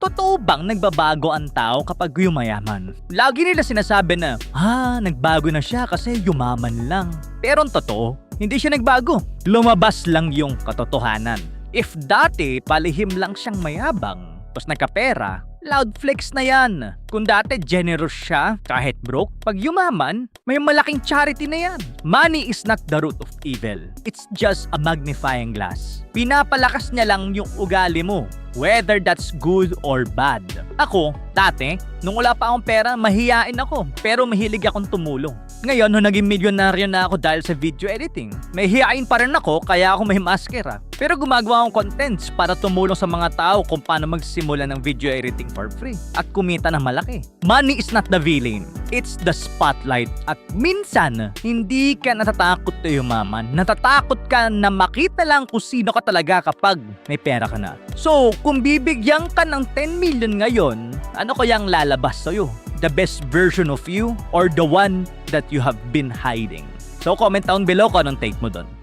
Totoo bang nagbabago ang tao kapag yumayaman? Lagi nila sinasabi na, ah, nagbago na siya kasi yumaman lang. Pero ang totoo, hindi siya nagbago. Lumabas lang yung katotohanan. If dati palihim lang siyang mayabang, tapos nagkapera, loud flex na yan. Kung dati generous siya, kahit broke, pag yumaman, may malaking charity na yan. Money is not the root of evil. It's just a magnifying glass. Pinapalakas niya lang yung ugali mo, whether that's good or bad. Ako, dati, nung wala pa akong pera, mahiyain ako, pero mahilig akong tumulong. Ngayon, nung naging milyonaryo na ako dahil sa video editing, may hiyain pa rin ako kaya ako may maskera. Pero gumagawa akong contents para tumulong sa mga tao kung paano magsimula ng video editing for free at kumita ng malaki. Money is not the villain. It's the spotlight. At minsan, hindi ka natatakot na yumaman. Natatakot ka na makita lang kung sino ka talaga kapag may pera ka na. So, kung bibigyan ka ng 10 million ngayon, ano kayang lalabas sa'yo? The best version of you or the one that you have been hiding? So, comment down below kung anong take mo doon.